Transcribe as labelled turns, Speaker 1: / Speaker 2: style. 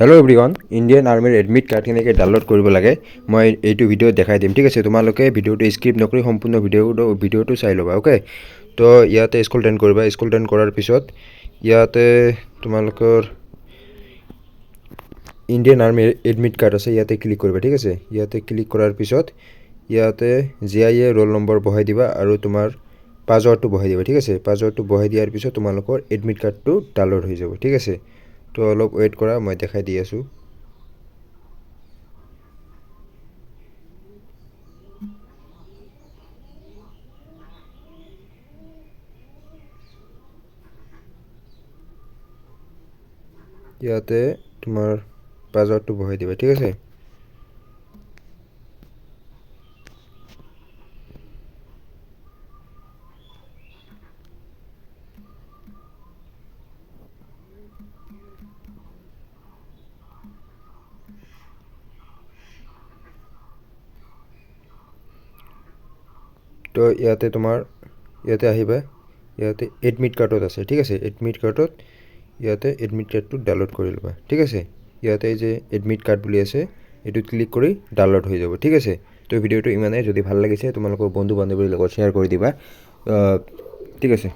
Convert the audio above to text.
Speaker 1: Hello' everyone Indian আৰ্মিৰ admit card কেনেকৈ download কৰিব লাগে। মই এইটো ভিডিঅ'ত দেখাই দিম, ঠিক আছে? তোমালোকে ভিডিঅ'টো স্কিপ নকৰি সম্পূৰ্ণ ভিডিঅ'টো ভিডিঅ'টো চাই ল'বা অ'কে তো ইয়াতে স্কুল টেন কৰিবা। স্কুল টেন কৰাৰ পিছত ইয়াতে তোমালোকৰ ইণ্ডিয়ান আৰ্মিৰ এডমিট কাৰ্ড আছে, ইয়াতে ক্লিক কৰিবা, ঠিক আছে? ইয়াতে ক্লিক কৰাৰ পিছত ইয়াতে G I A roll number বহাই দিবা আৰু তোমাৰ পাছৱৰ্ডটো বহাই দিবা, ঠিক আছে? পাছৱৰ্ডটো বহাই দিয়াৰ পিছত তোমালোকৰ এডমিট কাৰ্ডটো ডাউনলোড হৈ যাব, ঠিক আছে? তো অলপ ৱেইট কৰা মই দেখাই দি আছোঁ। ইয়াতে তোমাৰ পাছৱৰ্ডটো বহাই দিবা ঠিক আছে? তো ইয়াতে তোমাৰ, ইয়াতে আহিবা। ইয়াতে এডমিট কাৰ্ডত আছে, ঠিক আছে? এডমিট কাৰ্ডত ইয়াতে এডমিট কাৰ্ডটো ডাউনলোড কৰি ল'বা, ঠিক আছে? ইয়াতে যে এডমিট কাৰ্ড বুলি আছে, এইটোত ক্লিক কৰি ডাউনলোড হৈ যাব, ঠিক আছে? তো ভিডিঅ'টো ইমানেই, যদি ভালো লাগিছে তোমালোকৰ বন্ধু বান্ধৱীৰ লগত শ্বেয়াৰ কৰি দিবা। ঠিক আছে?